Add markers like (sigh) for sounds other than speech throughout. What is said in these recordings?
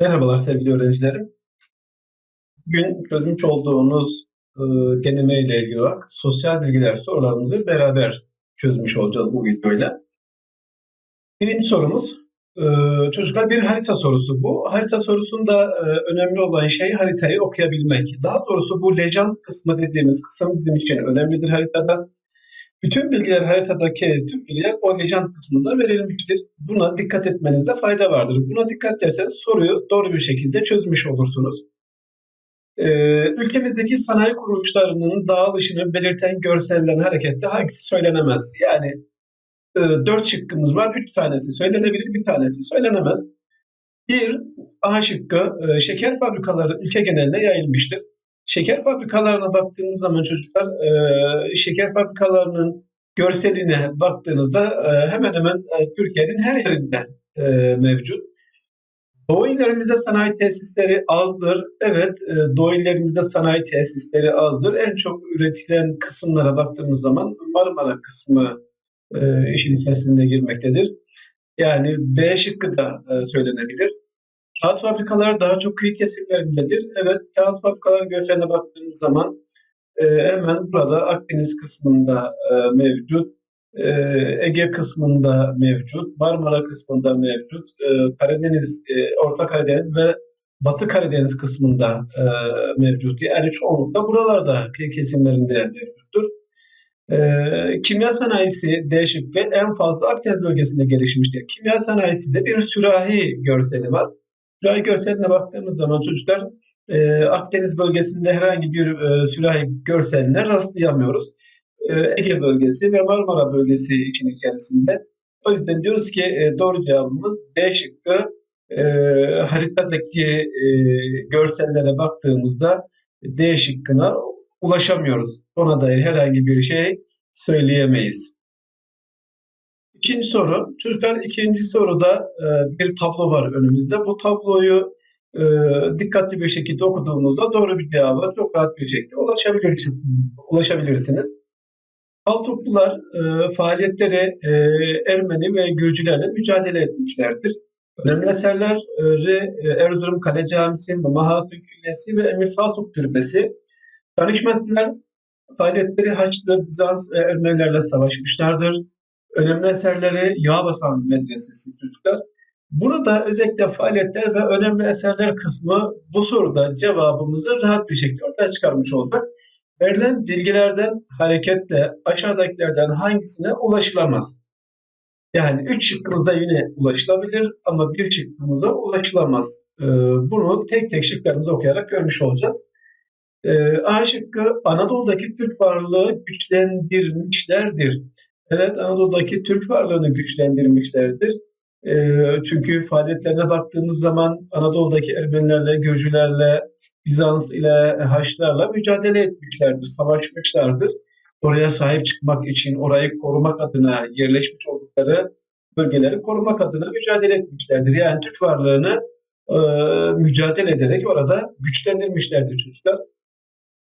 Merhabalar sevgili öğrencilerim. Bugün çözmüş olduğunuz e, deneme ile ilgili olarak sosyal bilgiler sorularımızı beraber çözmüş olacağız bu videoyla. Birinci sorumuz, e, çocuklar bir harita sorusu bu. Harita sorusunda e, önemli olan şey haritayı okuyabilmek. Daha doğrusu bu legend kısmı dediğimiz kısım bizim için önemlidir haritada. Bütün bilgiler haritadaki tüm bilgiler o legend kısmında verilmiştir. Buna dikkat etmenizde fayda vardır. Buna dikkat ederseniz soruyu doğru bir şekilde çözmüş olursunuz. Ee, ülkemizdeki sanayi kuruluşlarının dağılışını belirten görselden hareketle hangisi söylenemez? Yani e, dört şıkkımız var. Üç tanesi söylenebilir, bir tanesi söylenemez. Bir, A şıkkı e, şeker fabrikaları ülke geneline yayılmıştır. Şeker fabrikalarına baktığımız zaman çocuklar e, şeker fabrikalarının görseline baktığınızda e, hemen hemen e, Türkiye'nin her yerinde e, mevcut. Doğu illerimizde sanayi tesisleri azdır. Evet, e, Doğu illerimizde sanayi tesisleri azdır. En çok üretilen kısımlara baktığımız zaman Marmara kısmı e, işin içerisinde girmektedir. Yani B şıkkı da e, söylenebilir. Kağıt fabrikaları daha çok kıyı kesimlerindedir. Evet, kağıt fabrikaları görseline baktığımız zaman e, hemen burada Akdeniz kısmında e, mevcut, e, Ege kısmında mevcut, Marmara kısmında mevcut, Karadeniz, Orta Karadeniz ve Batı Karadeniz kısmında e, mevcut. Yani çoğunlukla buralarda kıyı kesimlerinde mevcuttur. E, kimya sanayisi D şıkkı en fazla Akdeniz bölgesinde gelişmiştir. Kimya sanayisi de bir sürahi görseli var. Sürahi görseline baktığımız zaman çocuklar e, Akdeniz bölgesinde herhangi bir e, sürahi görseline rastlayamıyoruz. E, Ege bölgesi ve Marmara bölgesi için içerisinde. O yüzden diyoruz ki e, doğru cevabımız D şıkkı. E, haritadaki e, görsellere baktığımızda D şıkkına ulaşamıyoruz. Ona dair herhangi bir şey söyleyemeyiz. İkinci soru. Çocuklar ikinci soruda e, bir tablo var önümüzde. Bu tabloyu e, dikkatli bir şekilde okuduğumuzda doğru bir cevaba çok rahat bir şekilde ulaşabilirsiniz. ulaşabilirsiniz. Altuklular e, faaliyetleri e, Ermeni ve Gürcülerle mücadele etmişlerdir. Önemli eserleri e, Erzurum Kale Camisi, Mahatun Küllesi ve Emir Saltuk Türbesi. Danışmentler faaliyetleri Haçlı, Bizans ve Ermenilerle savaşmışlardır. Önemli eserleri Yağbasan Medresesi çocuklar. Burada özellikle faaliyetler ve önemli eserler kısmı bu soruda cevabımızı rahat bir şekilde ortaya çıkarmış olacak. Verilen bilgilerden hareketle aşağıdakilerden hangisine ulaşılamaz? Yani üç şıkkımıza yine ulaşılabilir ama bir şıkkımıza ulaşılamaz. Ee, bunu tek tek şıklarımızı okuyarak görmüş olacağız. Ee, A şıkkı Anadolu'daki Türk varlığı güçlendirmişlerdir. Evet Anadolu'daki Türk varlığını güçlendirmişlerdir. E, çünkü faaliyetlerine baktığımız zaman Anadolu'daki Ermenilerle, Gürcülerle, Bizans ile Haçlarla mücadele etmişlerdir, savaşmışlardır. Oraya sahip çıkmak için, orayı korumak adına yerleşmiş oldukları bölgeleri korumak adına mücadele etmişlerdir. Yani Türk varlığını e, mücadele ederek orada güçlendirmişlerdir çocuklar.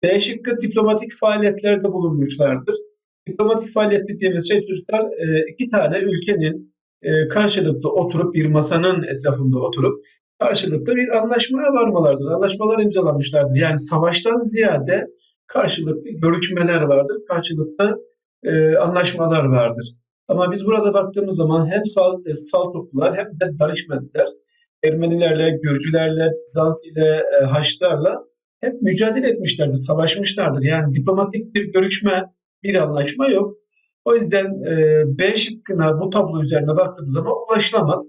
B diplomatik faaliyetlerde bulunmuşlardır. Diplomatik faaliyet dediğimiz şey çocuklar e, iki tane ülkenin e, karşılıklı oturup bir masanın etrafında oturup karşılıklı bir anlaşmaya varmalardır. Anlaşmalar imzalamışlardır. Yani savaştan ziyade karşılıklı görüşmeler vardır. Karşılıklı e, anlaşmalar vardır. Ama biz burada baktığımız zaman hem sal, e, Saltuklular hem de Darişmentler Ermenilerle, Gürcülerle, Bizans ile, e, Haçlarla hep mücadele etmişlerdir, savaşmışlardır. Yani diplomatik bir görüşme, bir anlaşma yok. O yüzden e, B şıkkına bu tablo üzerine baktığımız zaman ulaşılamaz.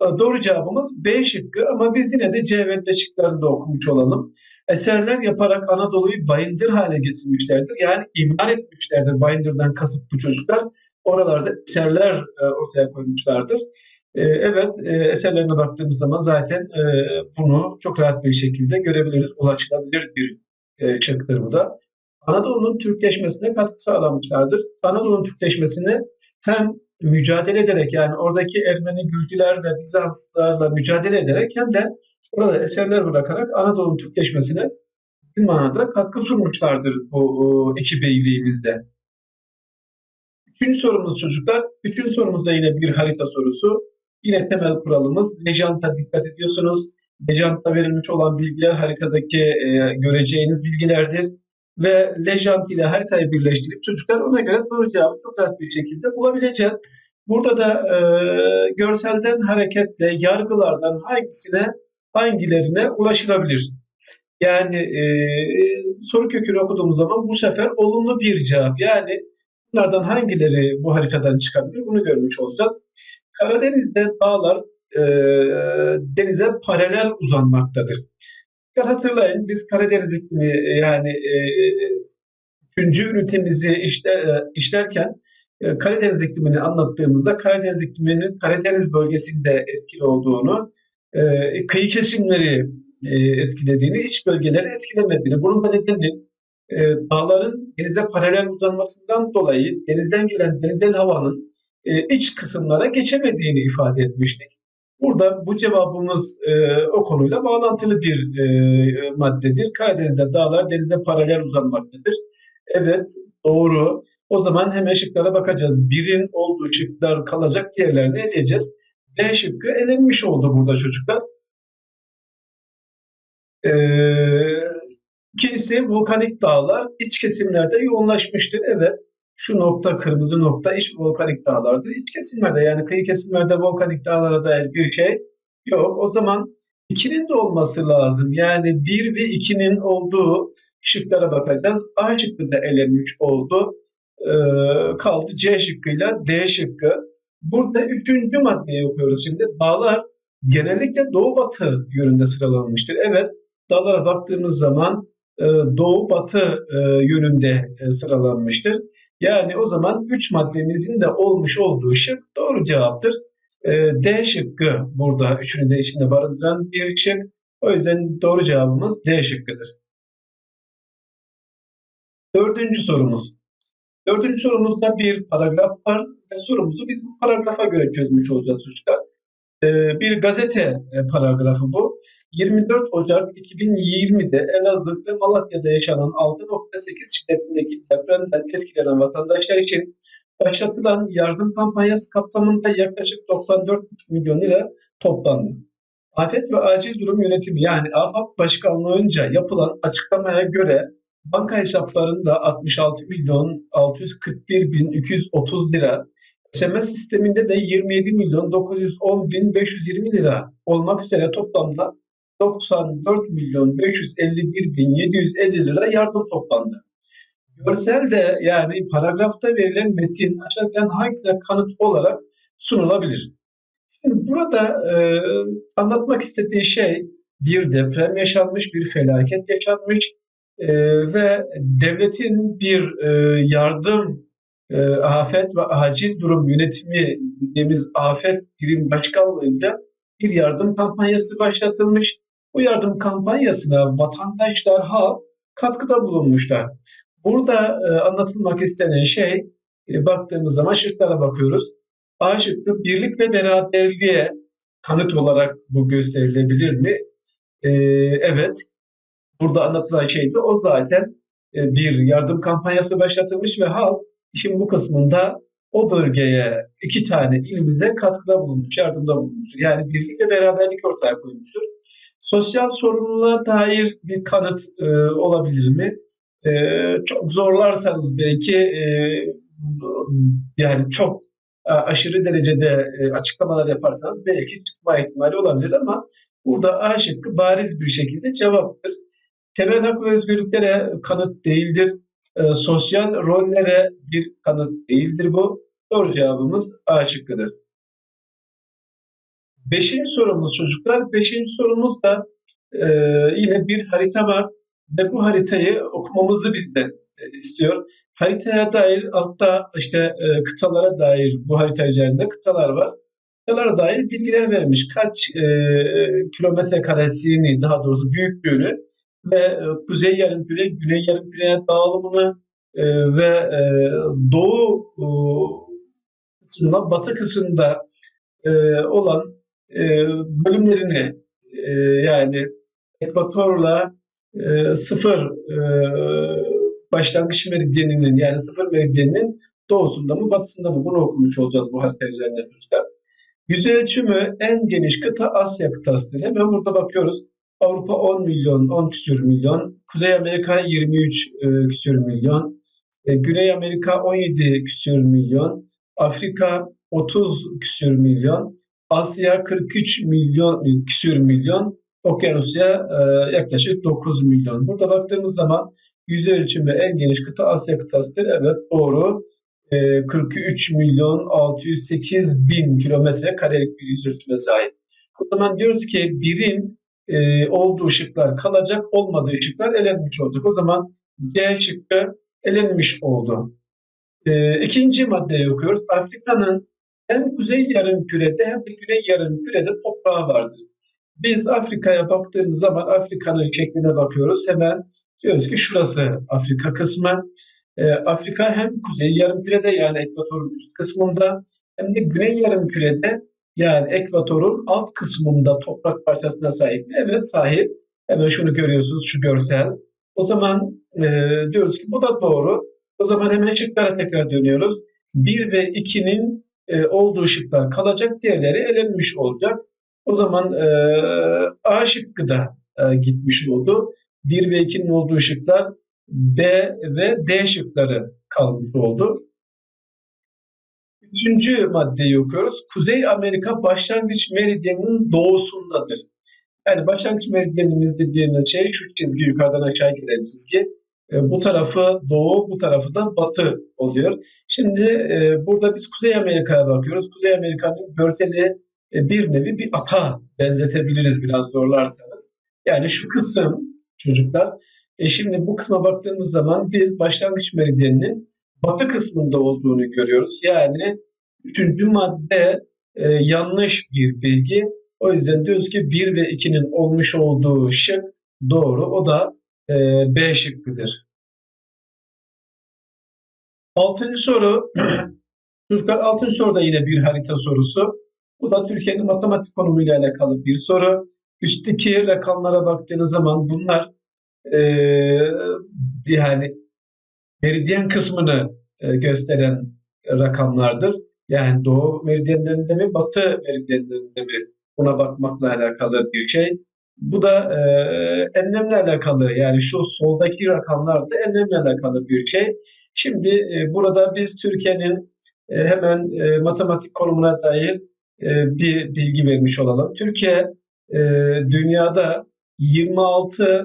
E, doğru cevabımız B şıkkı ama biz yine de C ve D şıklarını da okumuş olalım. Eserler yaparak Anadolu'yu bayındır hale getirmişlerdir. Yani imar etmişlerdir. Bayındır'dan kasıt bu çocuklar. Oralarda eserler e, ortaya koymuşlardır. E, evet, e, eserlerine baktığımız zaman zaten e, bunu çok rahat bir şekilde görebiliriz. Ulaşılabilir bir e, şıktır bu da. Anadolu'nun Türkleşmesine katkı sağlamışlardır. Anadolu'nun Türkleşmesine hem mücadele ederek yani oradaki Ermeni Gürcüler ve Bizanslarla mücadele ederek hem de orada eserler bırakarak Anadolu'nun Türkleşmesine bir manada katkı sunmuşlardır bu iki beyliğimizde. Üçüncü sorumuz çocuklar. Üçüncü sorumuzda yine bir harita sorusu. Yine temel kuralımız lejanta dikkat ediyorsunuz. Lejant'ta verilmiş olan bilgiler haritadaki e, göreceğiniz bilgilerdir. Ve Lejant ile haritayı birleştirip çocuklar ona göre doğru cevabı çok rahat bir şekilde bulabileceğiz. Burada da e, görselden hareketle yargılardan hangisine hangilerine ulaşılabilir? Yani e, soru kökünü okuduğumuz zaman bu sefer olumlu bir cevap. Yani bunlardan hangileri bu haritadan çıkabilir bunu görmüş olacağız. Karadeniz'de dağlar e, denize paralel uzanmaktadır. Hatırlayın biz Karadeniz iklimi yani e, üçüncü ünitemizi işler, e, işlerken e, Karadeniz iklimini anlattığımızda Karadeniz ikliminin Karadeniz bölgesinde etkili olduğunu, e, kıyı kesimleri e, etkilediğini, iç bölgeleri etkilemediğini, bunun da nedeni e, dağların denize paralel uzanmasından dolayı denizden gelen denizel havanın e, iç kısımlara geçemediğini ifade etmiştik. Burada bu cevabımız e, o konuyla bağlantılı bir e, maddedir. Karadeniz'de dağlar denize paralel uzanmaktadır. Evet, doğru. O zaman hemen şıklara bakacağız. Birin olduğu şıklar kalacak, diğerlerini eleyeceğiz. B şıkkı elenmiş oldu burada çocuklar. Ee, ikincisi volkanik dağlar iç kesimlerde yoğunlaşmıştır. Evet, şu nokta kırmızı nokta iç volkanik dağlardır. İç kesimlerde yani kıyı kesimlerde volkanik dağlara dair bir şey yok. O zaman 2'nin de olması lazım. Yani 1 ve 2'nin olduğu şıklara bakacağız. A şıkkı da elenmiş oldu. Ee, kaldı C şıkkıyla D şıkkı. Burada üçüncü maddeyi okuyoruz şimdi. Dağlar genellikle doğu batı yönünde sıralanmıştır. Evet dağlara baktığımız zaman doğu batı e, yönünde e, sıralanmıştır. Yani o zaman 3 maddemizin de olmuş olduğu şık doğru cevaptır. D şıkkı burada üçünü de içinde barındıran bir şık. O yüzden doğru cevabımız D şıkkıdır. Dördüncü sorumuz. Dördüncü sorumuzda bir paragraf var sorumuzu biz bu paragrafa göre çözmüş olacağız çocuklar. Ee, bir gazete e, paragrafı bu. 24 Ocak 2020'de Elazığ ve Malatya'da yaşanan 6.8 şiddetindeki depremden etkilenen vatandaşlar için başlatılan yardım kampanyası kapsamında yaklaşık 94,5 milyon lira toplandı. Afet ve Acil Durum Yönetimi yani AFAD Başkanlığı'nca yapılan açıklamaya göre banka hesaplarında 66 milyon 641 bin 230 lira, SMS sisteminde de 27 milyon 910 bin 520 lira olmak üzere toplamda 94 milyon 551 bin 750 lira yardım toplandı. Görsel de yani paragrafta verilen metin aşağıdan hangisine kanıt olarak sunulabilir? Şimdi burada e, anlatmak istediği şey bir deprem yaşanmış, bir felaket yaşanmış e, ve devletin bir e, yardım e, afet ve acil durum yönetimi dediğimiz afet birim başkanlığında bir yardım kampanyası başlatılmış. Bu yardım kampanyasına vatandaşlar, halk katkıda bulunmuşlar. Burada e, anlatılmak istenen şey, e, baktığımız zaman şıklara bakıyoruz. A şıkkı birlik ve beraberliğe kanıt olarak bu gösterilebilir mi? E, evet. Burada anlatılan şey de o zaten e, bir yardım kampanyası başlatılmış ve halk işin bu kısmında o bölgeye iki tane ilimize katkıda bulunmuş, yardımda bulunmuştur. Yani birlik ve beraberlik ortaya koymuştur. Sosyal sorumluluğa dair bir kanıt e, olabilir mi? E, çok zorlarsanız belki e, yani çok e, aşırı derecede e, açıklamalar yaparsanız belki çıkma ihtimali olabilir ama burada A şıkkı bariz bir şekilde cevaptır. Temel hak ve özgürlüklere kanıt değildir. E, sosyal rollere bir kanıt değildir bu. Doğru cevabımız A şıkkıdır. Beşinci sorumuz çocuklar. Beşinci sorumuz da e, yine bir harita var ve bu haritayı okumamızı bizden e, istiyor. Haritaya dair altta işte e, kıtalara dair bu harita üzerinde kıtalar var. Kıtalara dair bilgiler vermiş. Kaç e, kilometre karesini daha doğrusu büyüklüğünü ve e, kuzey yarımküre, güney yarımküre dağılımını e, ve e, doğu e, kısmından batı kısmında e, olan bölümlerini yani ekvatorla sıfır başlangıç meridyeninin yani sıfır meridyeninin doğusunda mı batısında mı bunu okumuş olacağız bu harita üzerinde çocuklar. Yüz ölçümü en geniş kıta Asya kıtasıdır. Hemen burada bakıyoruz. Avrupa 10 milyon, 10 küsür milyon. Kuzey Amerika 23 e, küsür milyon. E, Güney Amerika 17 küsür milyon. Afrika 30 küsür milyon. Asya 43 milyon küsür milyon. Okyanusya e, yaklaşık 9 milyon. Burada baktığımız zaman yüz ölçümü en geniş kıta Asya kıtasıdır. Evet doğru. 43 milyon 608 bin kilometre karelik bir yüz ölçüme sahip. O zaman diyoruz ki birin e, olduğu ışıklar kalacak, olmadığı ışıklar elenmiş olduk. O zaman C şıkkı elenmiş oldu. E, ikinci maddeyi okuyoruz. Afrika'nın hem kuzey yarım kürede hem de güney yarım kürede toprağı vardır. Biz Afrika'ya baktığımız zaman Afrika'nın şekline bakıyoruz. Hemen diyoruz ki şurası Afrika kısmı. E, Afrika hem kuzey yarımkürede yani ekvatorun üst kısmında hem de güney yarımkürede yani ekvatorun alt kısmında toprak parçasına sahip mi? Evet sahip. Hemen şunu görüyorsunuz şu görsel. O zaman e, diyoruz ki bu da doğru. O zaman hemen şıklara tekrar dönüyoruz. 1 ve 2'nin e, olduğu şıklar kalacak, diğerleri elenmiş olacak. O zaman e, A şıkkı da e, gitmiş oldu. 1 ve 2'nin olduğu şıklar B ve D şıkları kalmış oldu. Üçüncü maddeyi okuyoruz. Kuzey Amerika başlangıç meridyeninin doğusundadır. Yani başlangıç meridyenimiz dediğimiz şey şu çizgi yukarıdan aşağı giden çizgi. E, bu tarafı doğu, bu tarafı da batı oluyor. Şimdi e, burada biz Kuzey Amerika'ya bakıyoruz. Kuzey Amerika'nın görseli e, bir nevi bir ata benzetebiliriz biraz zorlarsanız. Yani şu kısım çocuklar e şimdi bu kısma baktığımız zaman biz başlangıç meridyeninin batı kısmında olduğunu görüyoruz. Yani üçüncü madde e, yanlış bir bilgi. O yüzden diyoruz ki 1 ve 2'nin olmuş olduğu şık doğru. O da e, B şıkkıdır. Altıncı soru. (clears throat) Çocuklar altıncı soruda yine bir harita sorusu. Bu da Türkiye'nin matematik konumuyla alakalı bir soru. Üstteki rakamlara baktığınız zaman bunlar e, yani meridyen kısmını e, gösteren rakamlardır. Yani doğu meridyenlerinde mi, batı meridyenlerinde mi buna bakmakla alakalı bir şey. Bu da e, enlemle alakalı yani şu soldaki rakamlar da enlemle alakalı bir şey. Şimdi e, burada biz Türkiye'nin e, hemen e, matematik konumuna dair e, bir bilgi vermiş olalım. Türkiye e, dünyada 26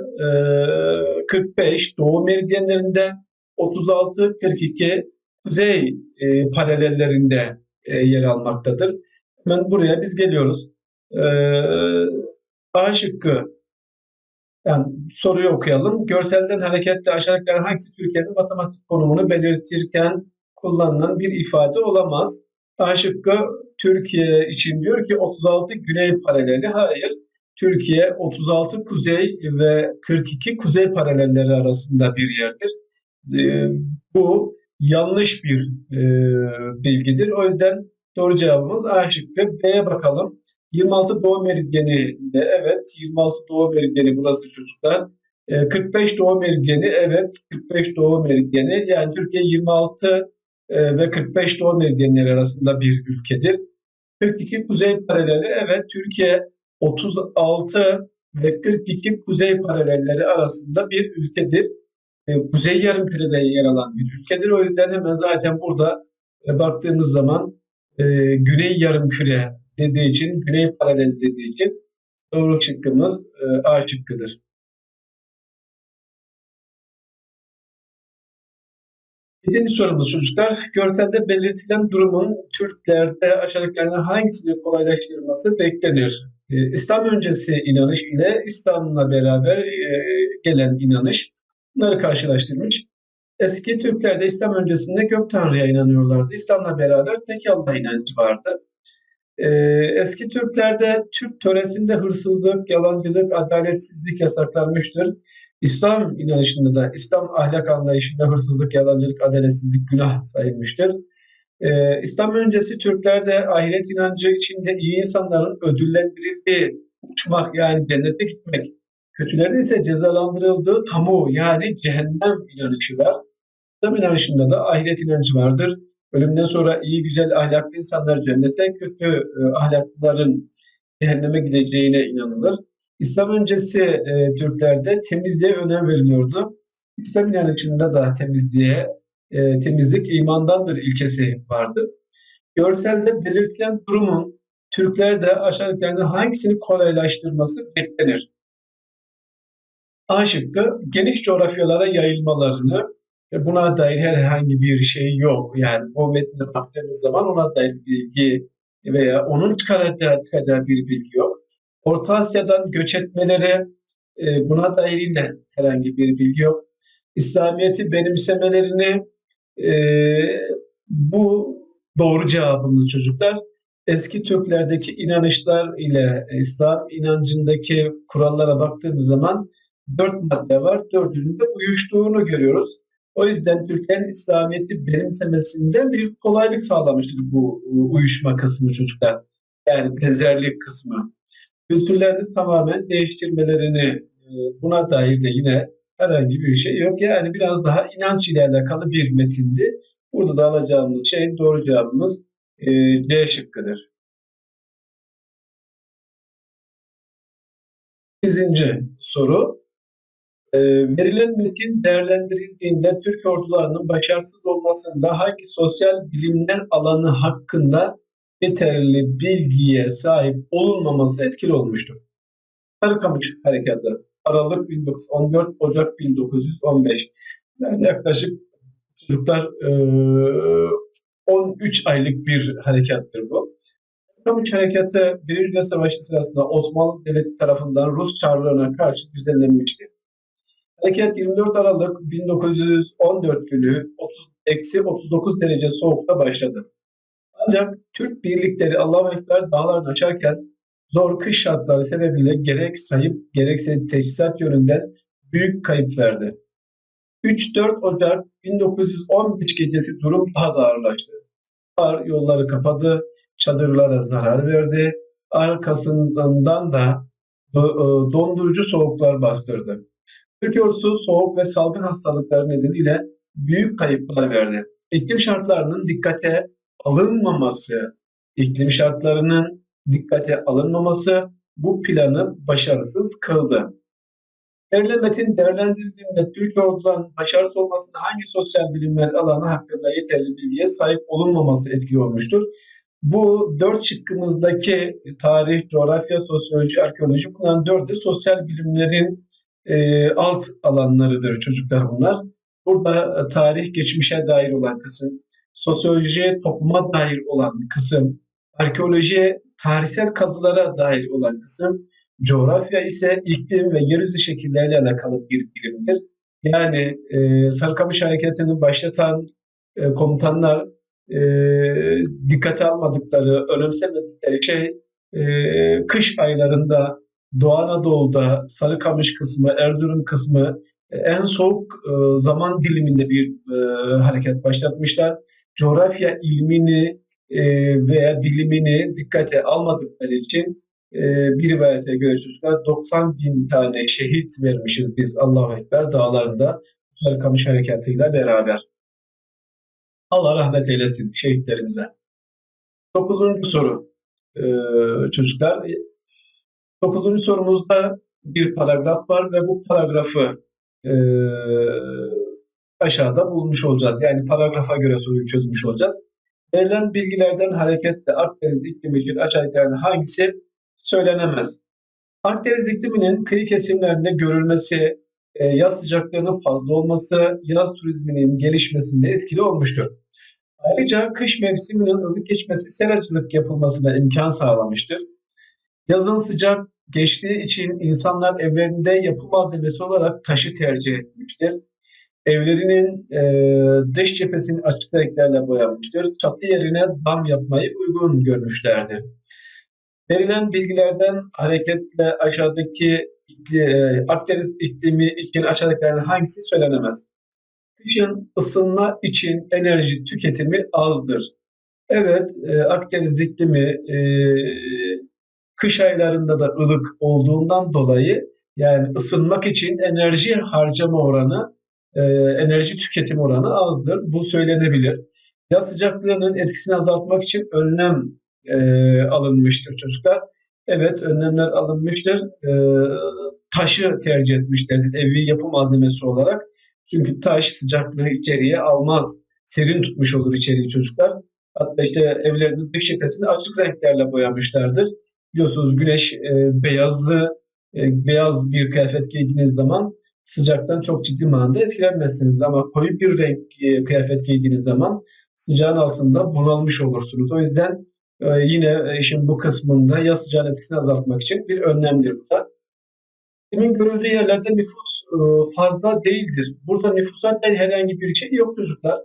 45 e, doğu meridyenlerinde 36 42 kuzey e, paralellerinde e, yer almaktadır. Hemen buraya biz geliyoruz. A şıkkı yani soruyu okuyalım. Görselden hareketle aşağıdakilerden hangisi Türkiye'nin matematik konumunu belirtirken kullanılan bir ifade olamaz? A şıkkı Türkiye için diyor ki 36 güney paraleli. Hayır. Türkiye 36 kuzey ve 42 kuzey paralelleri arasında bir yerdir. E, bu yanlış bir e, bilgidir. O yüzden doğru cevabımız A şıkkı. B'ye bakalım. 26 doğu meridyeni de evet 26 doğu meridyeni burası çocuklar. E, 45 doğu meridyeni evet 45 doğu meridyeni yani Türkiye 26 e, ve 45 doğu meridyenleri arasında bir ülkedir. 42 kuzey paraleli evet Türkiye 36 ve 42 kuzey paralelleri arasında bir ülkedir. E, kuzey yarımkürede yer alan bir ülkedir. O yüzden hemen zaten burada e, baktığımız zaman e, güney yarımküre dediği için, güney paralel dediği için doğru şıkkımız e, A şıkkıdır. Yedinci sorumuz çocuklar. Görselde belirtilen durumun Türklerde aşağıdakilerden hangisini kolaylaştırması beklenir? Ee, İslam öncesi inanış ile İslam'la beraber e, gelen inanış bunları karşılaştırmış. Eski Türklerde İslam öncesinde gök tanrıya inanıyorlardı. İslam'la beraber tek Allah inancı vardı. Ee, eski Türklerde Türk töresinde hırsızlık, yalancılık, adaletsizlik yasaklanmıştır. İslam inanışında da, İslam ahlak anlayışında hırsızlık, yalancılık, adaletsizlik günah sayılmıştır. Ee, İslam öncesi Türklerde ahiret inancı içinde iyi insanların ödüllendirildiği, uçmak yani cennete gitmek, kötülerin ise cezalandırıldığı tamu yani cehennem inanışı var. İslam inanışında da ahiret inancı vardır. Ölümden sonra iyi güzel ahlaklı insanlar cennete, kötü e, ahlaklıların cehenneme gideceğine inanılır. İslam öncesi e, Türklerde temizliğe önem veriliyordu. İslam inanışında da temizliğe, e, temizlik imandandır ilkesi vardı. Görselde belirtilen durumun Türklerde aşağıdakilerden hangisini kolaylaştırması beklenir? A şıkkı geniş coğrafyalara yayılmalarını buna dair herhangi bir şey yok. Yani o metne baktığımız zaman ona dair bilgi veya onun çıkaracağı, çıkacağı bir bilgi yok. Orta Asya'dan göç etmeleri e, buna dair yine herhangi bir bilgi yok. İslamiyet'i benimsemelerini e, bu doğru cevabımız çocuklar. Eski Türklerdeki inanışlar ile İslam inancındaki kurallara baktığımız zaman dört madde var. Dördünün de uyuştuğunu görüyoruz. O yüzden Türklerin İslamiyet'i benimsemesinde bir kolaylık sağlamıştır bu uyuşma kısmı çocuklar. Yani benzerlik kısmı. Kültürlerini tamamen değiştirmelerini e, buna dair de yine herhangi bir şey yok. Yani biraz daha inanç ile alakalı bir metindi. Burada da alacağımız şey doğru cevabımız e, C şıkkıdır. Sekizinci soru. E, verilen metin değerlendirildiğinde Türk ordularının başarısız olmasında hangi sosyal bilimler alanı hakkında yeterli bilgiye sahip olunmaması etkili olmuştur? Sarıkamış Harekatı Aralık 1914, Ocak 1915. Yani yaklaşık çocuklar e, 13 aylık bir harekattır bu. Kamış Harekatı Birinci Dünya Savaşı sırasında Osmanlı Devleti tarafından Rus çarlığına karşı düzenlenmiştir. Harekat 24 Aralık 1914 günü 30, eksi 39 derece soğukta başladı. Ancak Türk birlikleri Allahu Ekber dağlarını açarken zor kış şartları sebebiyle gerek sayıp gerekse teçhizat yönünden büyük kayıp verdi. 3-4 Ocak 1915 gecesi durum daha da ağırlaştı. Kar yolları kapadı, çadırlara zarar verdi. Arkasından da e, dondurucu soğuklar bastırdı. Türkiye ordusu soğuk ve salgın hastalıkları nedeniyle büyük kayıplar verdi. İklim şartlarının dikkate alınmaması, iklim şartlarının dikkate alınmaması bu planı başarısız kıldı. Verilen metin değerlendirildiğinde Türk ordularının başarısız olmasında hangi sosyal bilimler alanı hakkında yeterli bilgiye sahip olunmaması etkili olmuştur? Bu dört şıkkımızdaki tarih, coğrafya, sosyoloji, arkeoloji bunların dördü sosyal bilimlerin e, alt alanlarıdır çocuklar bunlar. Burada tarih, geçmişe dair olan kısım, sosyoloji, topluma dair olan kısım, arkeoloji, tarihsel kazılara dair olan kısım, coğrafya ise iklim ve yeryüzü şekilleriyle alakalı bir bilimdir. Yani e, Sarıkamış Hareketi'ni başlatan e, komutanlar e, dikkate almadıkları, önemsemedikleri şey e, kış aylarında Doğu Anadolu'da Sarıkamış kısmı, Erzurum kısmı e, en soğuk e, zaman diliminde bir e, hareket başlatmışlar. Coğrafya ilmini veya bilimini dikkate almadıkları için bir rivayete göre çocuklar 90 bin tane şehit vermişiz biz Allahu Ekber dağlarında Sarıkamış harekatıyla beraber. Allah rahmet eylesin şehitlerimize. Dokuzuncu soru çocuklar Dokuzuncu sorumuzda bir paragraf var ve bu paragrafı e, aşağıda bulmuş olacağız. Yani paragrafa göre soruyu çözmüş olacağız. Verilen bilgilerden hareketle Akdeniz iklimi için aşağıdakilerden hangisi söylenemez? Akdeniz ikliminin kıyı kesimlerinde görülmesi, e, yaz sıcaklığının fazla olması, yaz turizminin gelişmesinde etkili olmuştur. Ayrıca kış mevsiminin ılık geçmesi seracılık yapılmasına imkan sağlamıştır. Yazın sıcak geçtiği için insanlar evlerinde yapı malzemesi olarak taşı tercih etmiştir. Evlerinin e, dış cephesini açık renklerle boyamıştır. Çatı yerine dam yapmayı uygun görmüşlerdir. Verilen bilgilerden hareketle aşağıdaki e, Akdeniz iklimi için aşağıdakilerden hangisi söylenemez? Kışın ısınma için enerji tüketimi azdır. Evet, e, Akdeniz iklimi e, Kış aylarında da ılık olduğundan dolayı yani ısınmak için enerji harcama oranı, e, enerji tüketim oranı azdır. Bu söylenebilir. Yaz sıcaklığının etkisini azaltmak için önlem e, alınmıştır çocuklar. Evet önlemler alınmıştır. E, taşı tercih etmişlerdir evi yapı malzemesi olarak. Çünkü taş sıcaklığı içeriye almaz. Serin tutmuş olur içeriği çocuklar. Hatta işte evlerinin dış cephesini açık renklerle boyamışlardır. Biliyorsunuz güneş e, beyazı e, beyaz bir kıyafet giydiğiniz zaman sıcaktan çok ciddi manada etkilenmezsiniz. Ama koyu bir renk e, kıyafet giydiğiniz zaman sıcağın altında bunalmış olursunuz. O yüzden e, yine işin bu kısmında yaz sıcağın etkisini azaltmak için bir önlemdir bu da. Kimin görüldüğü yerlerde nüfus e, fazla değildir. Burada nüfusa dair herhangi bir şey yok çocuklar.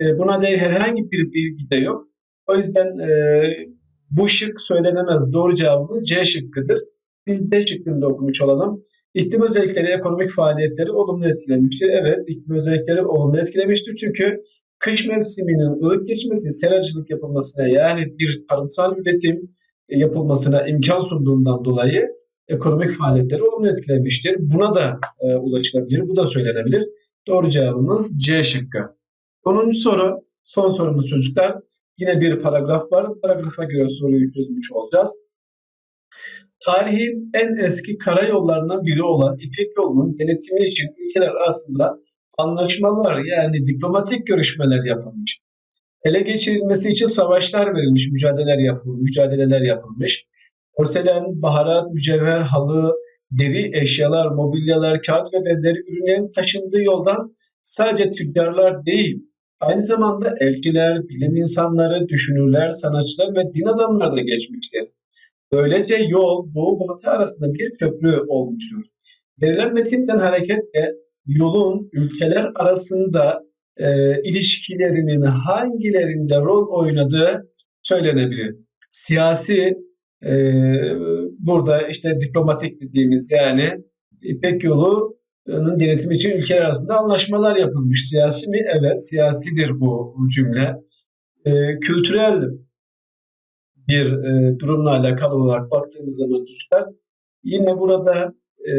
E, buna dair herhangi bir bilgi de yok. O yüzden e, bu şık söylenemez. Doğru cevabımız C şıkkıdır. Biz D şıkkını okumuş olalım. İklim özellikleri ekonomik faaliyetleri olumlu etkilemiştir. Evet, iklim özellikleri olumlu etkilemiştir. Çünkü kış mevsiminin ılık geçmesi, seracılık yapılmasına yani bir tarımsal üretim yapılmasına imkan sunduğundan dolayı ekonomik faaliyetleri olumlu etkilemiştir. Buna da e, ulaşılabilir, bu da söylenebilir. Doğru cevabımız C şıkkı. 10. soru, son sorumuz çocuklar. Yine bir paragraf var. Paragrafa göre soruyu çözmüş olacağız. Tarihin en eski karayollarından biri olan İpek yolunun denetimi için ülkeler arasında anlaşmalar yani diplomatik görüşmeler yapılmış. Ele geçirilmesi için savaşlar verilmiş, mücadeleler yapılmış, mücadeleler yapılmış. Porselen, baharat, mücevher, halı, deri eşyalar, mobilyalar, kağıt ve benzeri ürünlerin taşındığı yoldan sadece tüccarlar değil, aynı zamanda elçiler, bilim insanları, düşünürler, sanatçılar ve din adamları da geçmiştir. Böylece yol Doğu Batı arasında bir köprü olmuştur. Verilen metinden hareketle yolun ülkeler arasında e, ilişkilerinin hangilerinde rol oynadığı söylenebilir. Siyasi e, burada işte diplomatik dediğimiz yani İpek yolunun denetimi için ülkeler arasında anlaşmalar yapılmış. Siyasi mi? Evet, siyasidir bu cümle. E, kültürel bir e, durumla alakalı olarak baktığımız zaman çocuklar yine burada e,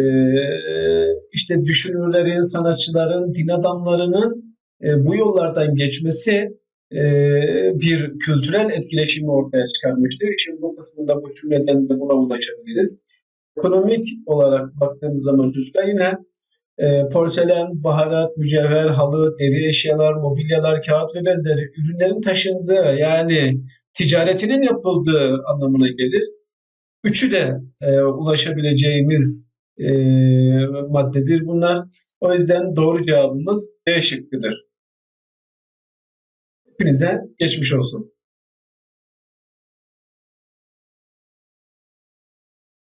işte düşünürlerin, sanatçıların, din adamlarının e, bu yollardan geçmesi e, bir kültürel etkileşimi ortaya çıkarmıştır. Şimdi bu kısmında bu cümleden de buna ulaşabiliriz. Ekonomik olarak baktığımız zaman çocuklar yine e, porselen, baharat, mücevher, halı, deri eşyalar, mobilyalar, kağıt ve benzeri ürünlerin taşındığı yani ticaretinin yapıldığı anlamına gelir. Üçü de e, ulaşabileceğimiz e, maddedir bunlar. O yüzden doğru cevabımız B şıkkıdır. Hepinize geçmiş olsun.